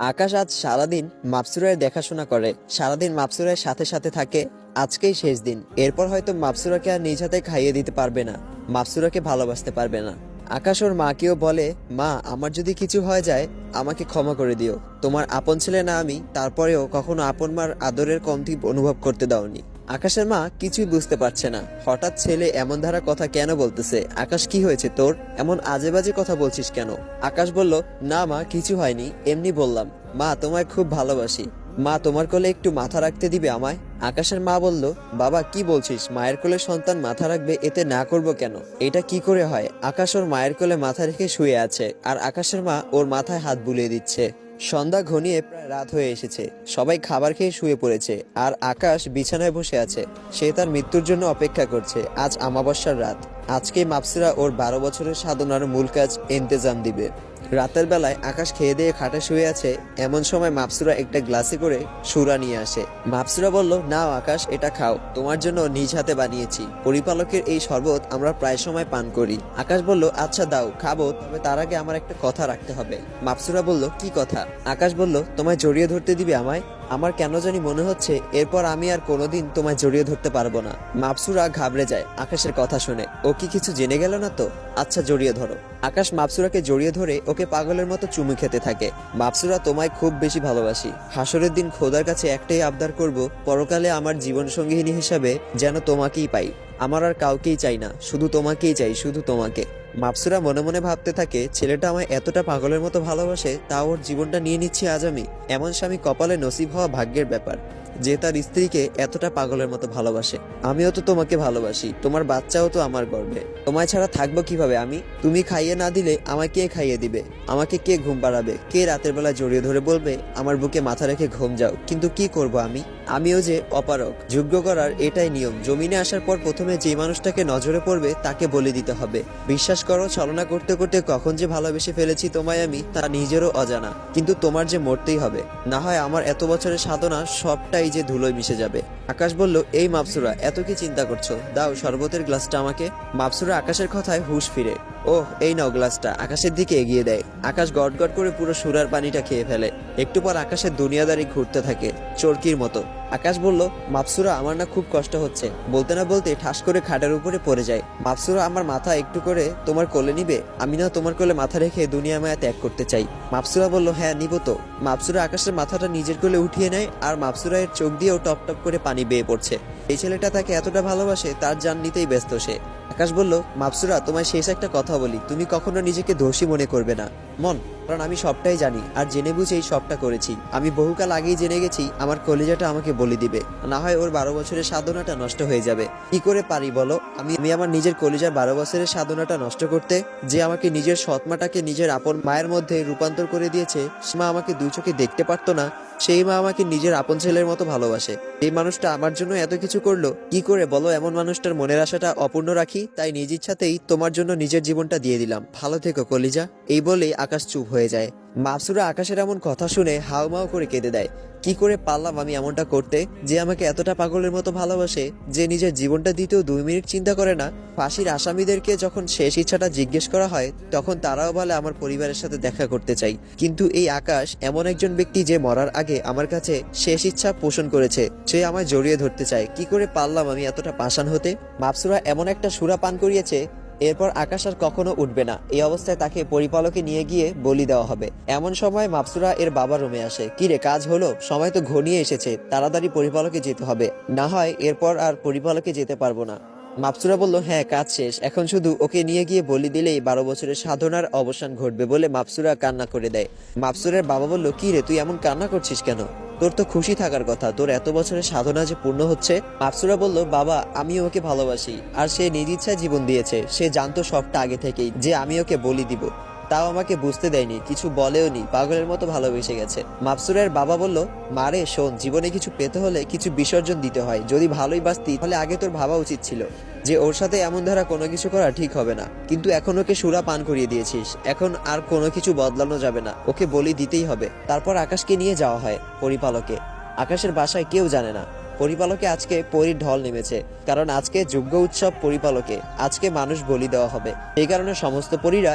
আকাশ আজ সারাদিন মাপসুরায় দেখাশোনা করে। সারাদিন মাপসুরায় সাথে সাথে থাকে আজকেই শেষ দিন। এরপর হয়তো মাপসুরাকে আর নিজ হাতে খাইয়ে দিতে পারবে না। মাপসুরাকে ভালোবাসতে পারবে না। আকাশ ওর মাকেও বলে, মা, আমার যদি কিছু হয়ে যায়, আমাকে ক্ষমা করে দিও। তোমার আপন ছেলে না আমি, তারপরেও কখনো আপন মার আদরের কমতি অনুভব করতে দাওনি। আকাশের মা কিছুই বুঝতে পারছে না। হঠাৎ ছেলে এমন ধারা কথা কেন বলতেছে? আকাশ, কি হয়েছে তোর? এমন আজে বাজে কথা বলছিস কেন? আকাশ বলল, না মা, কিছু হয়নি। এমনি বললাম, মা, তোমায় খুব ভালোবাসি। মা, তোমার কোলে একটু মাথা রাখতে দিবে আমায়? আকাশের মা বলল, বাবা, কি বলছিস? মায়ের কোলে সন্তান মাথা রাখবে, এতে না করব কেন? এটা কি করে হয়? আকাশ ওর মায়ের কোলে মাথা রেখে শুয়ে আছে, আর আকাশের মা ওর মাথায় হাত বুলিয়ে দিচ্ছে। সন্ধ্যা ঘনিয়ে প্রায় রাত হয়ে এসেছে। সবাই খাবার খেয়ে শুয়ে পড়েছে আর আকাশ বিছানায় বসে আছে। সে তার মৃত্যুর জন্য অপেক্ষা করছে। আজ আমাবস্যার রাত। আজকে মাপসিরা ওর বারো বছরের সাধনার মূল কাজ ইন্তেজাম দিবে। রাতের বেলায় আকাশ খেয়ে দিয়ে খাটে শুয়ে আছে, এমন সময় মাপসুরা একটা গ্লাসে করে সুরা নিয়ে আসে। মাপসুরা বলল, নাও আকাশ, এটা খাও। তোমার জন্য নিজ হাতে বানিয়েছি। পরিপালকের এই শরবত আমরা প্রায় সময় পান করি। আকাশ বলল আচ্ছা দাও, খাব, তবে তার আগে আমার একটা কথা রাখতে হবে। মাপসুরা বলল, কি কথা? আকাশ বলল, তোমায় জড়িয়ে ধরতে দিবে আমায়? আমার কেন জানি মনে হচ্ছে, এরপর আমি আর কোনোদিন তোমায় জড়িয়ে ধরতে পারব না। মাপসুরা ঘাবড়ে যায় আকাশের কথা শুনে। ও কি কিছু জেনে গেল না তো? আচ্ছা জড়িয়ে ধরো। আকাশ মাপসুরাকে জড়িয়ে ধরে ওকে পাগলের মতো চুমু খেতে থাকে। মাপসুরা, তোমায় খুব বেশি ভালোবাসি। হাসরের দিন খোদার কাছে একটাই আবদার করব, পরকালে আমার জীবন সঙ্গিনী হিসাবে যেন তোমাকেই পাই। আমার আর কাউকেই চাই না, শুধু তোমাকেই চাই, শুধু তোমাকে। মাপসুরা মনে মনে ভাবতে থাকে, ছেলেটা আমায় এতটা পাগলের মতো ভালোবাসে, তা ওর জীবনটা নিয়ে নিচ্ছি আজ আমি। এমন স্বামী কপালে নসিব হওয়া ভাগ্যের ব্যাপার, যে তার স্ত্রীকে এতটা পাগলের মতো ভালোবাসে। আমিও তো তোমাকে ভালোবাসি, তোমার বাচ্চাও তো আমার গর্বে তোমায় ছাড়া থাকব কীভাবে আমি? তুমি খাইয়ে না দিলে আমায় কে খাইয়ে দিবে? আমাকে কে ঘুম পাড়াবে? কে রাতের বেলা জড়িয়ে ধরে বলবে, আমার বুকে মাথা রেখে ঘুম যাও, কিন্তু কি করব আমি? আমিও যে অপারক যোগ্য করার এটাই নিয়ম। জমিনে আসার পর প্রথমে যে মানুষটাকে নজরে পড়বে, তাকে বলে দিতে হবে। বিশ্বাস করো, ছলনা করতে করতে কখন যে ভালোবেসে ফেলেছি তোমায় আমি, তা নিজেরও অজানা। কিন্তু তোমার যে মরতেই হবে। না হয় আমার এত বছরের সাধনা সবটাই যে ধুলোয় মিশে যাবে। আকাশ বলল, এই মাপসুরা, এত কি চিন্তা করছ? দাও শরবতের গ্লাসটা আমাকে। মাপসুরা আকাশের কথায় হুশ ফিরে। ওহ, এই নাও গ্লাসটা, আকাশের দিকে এগিয়ে দেয়। আকাশ গট গট করে পুরো সুরার পানিটা খেয়ে ফেলে। একটু পর আকাশের দুনিয়াদারি ঘুরতে থাকে, চরকির মতো। আকাশ বলল, মাপসুরা, আমার না খুব কষ্ট হচ্ছে। বলতে না বলতে ঠাস করে খাটের উপরে পড়ে যায়। মাপসুরা, আমার মাথা একটু করে তোমার কোলে নিবে? আমি না তোমার কোলে মাথা রেখে দুনিয়া মায়া ত্যাগ করতে চাই। মাপসুরা বলল হ্যাঁ নিব তো। মাপসুরা আকাশের মাথাটা নিজের কোলে উঠিয়ে নেয় আর মাপসুরা এর চোখ দিয়েও টপ টপ করে পানি বেয়ে পড়ছে। এই ছেলেটা তাকে এতটা ভালোবাসে, তার জান নিতেই ব্যস্ত সে। আকাশ বলল, মাপসুরা, তোমায় শেষ একটা কথা বলি। তুমি কখনো নিজেকে দোষী মনে করবে না। মন, কারণ আমি সবটাই জানি আর জেনে বুঝে এই সবটা করেছি। আমি বহুকাল আগেই জেনে গেছি, আমার কলিজাটা আমাকে বলে দিবে। না হয় ওর বারো বছরের সাধনাটা নষ্ট হয়ে যাবে। কি করে পারি বলো? আমি আমি আমার নিজের কলিজার বারো বছরের সাধনাটা নষ্ট করতে, যে আমাকে নিজের সৎমাটাকে নিজের আপন মায়ের মধ্যে রূপান্তর করে দিয়েছে, সে মা আমাকে দুই চোখে দেখতে পারতো না। সেই মা আমাকে নিজের আপন ছেলের মতো ভালোবাসে। এই মানুষটা আমার জন্য এত কিছু করল, কি করে বলো? এমন মানুষটার মনের আশাটা অপূর্ণ রাখি তাই নিজ ইচ্ছাতেই তোমার জন্য নিজের জীবনটা দিয়ে দিলাম। ভালো থেকো কলিজা। এই বলেই আকাশ চুপ হয়ে যায়। মাপসুরা আকাশের এমন কথা শুনে হাউমাউ করে কেঁদে দেয়। কি করে পারলাম আমি এমনটা করতে? যে আমাকে এতটা পাগলের মতো ভালোবাসে, যে নিজের জীবনটা দিতেও দুই মিনিট চিন্তা করে না? ফাঁসির আসামিদেরকে যখন শেষ ইচ্ছাটা জিজ্ঞেস করা হয়, তখন তারাও বলে, আমার পরিবারের সাথে দেখা করতে চাই। কিন্তু এই আকাশ এমন একজন ব্যক্তি যে মরার আগে আমার কাছে শেষ ইচ্ছা পোষণ করেছে। সে আমায় জড়িয়ে ধরতে চায়। কি করে পারলাম আমি এতটা পাষাণ হতে? মাপসুরা এমন একটা সুরা পান করিয়েছে এরপর আকাশ আর কখনো উঠবে না। এই অবস্থায় তাকে পরিপালকে নিয়ে গিয়ে বলি দেওয়া হবে। এমন সময় মাপসুরা এর বাবা রুমে আসে। কি রে, কাজ হলো? সময় তো ঘনিয়ে এসেছে। তাড়াতাড়ি পরিপালকে যেতে হবে। না হয় এরপর আর পরিপালকে যেতে পারব না। মাপসুরা বলল হ্যাঁ কাজ শেষ। এখন শুধু ওকে নিয়ে গিয়ে বলি দিলেই বারো বছরের সাধনার অবসান ঘটবে বলে মাপসুরা কান্না করে দেয়। মাপসুরের বাবা বলল, কি রে, তুই এমন কান্না করছিস কেন? তোর তো খুশি থাকার কথা। তোর এত বছরের সাধনা যে পূর্ণ হচ্ছে? মাপসুরা বলল, বাবা, আমি ওকে ভালোবাসি। আর সে নিজ ইচ্ছায় জীবন দিয়েছে। সে জানতো সবটা আগে থেকেই যে আমি ওকে বলি দিব। তাও আমাকে বুঝতে দেয়নি, কিছু বলেও নি, পাগলের মতো ভালোবেসে গেছে। মাপসুরের বাবা বলল, মারে, শোন, জীবনে কিছু পেতে হলে কিছু বিসর্জন দিতে হয়, যদি ভালোই বাঁচতি, তাহলে আগে তোর ভাবা উচিত ছিল, যে ওর সাথে এমন ধারা কোনো কিছু করা ঠিক হবে না। কিন্তু এখন ওকে সুরা পান করিয়ে দিয়েছিস, এখন আর কোনো কিছু বদলানো যাবে না, ওকে বলি দিতেই হবে। তারপর আকাশকে নিয়ে যাওয়া হয়, পরিপালকে। আকাশের বাসায় কেউ জানে না। পরিপালকে আজকে পরীর ঢল নেমেছে, কারণ আজকে যোগ্য উৎসব পরিপালকে, আজকে মানুষ বলি দেওয়া হবে। এই কারণে সমস্ত পরীরা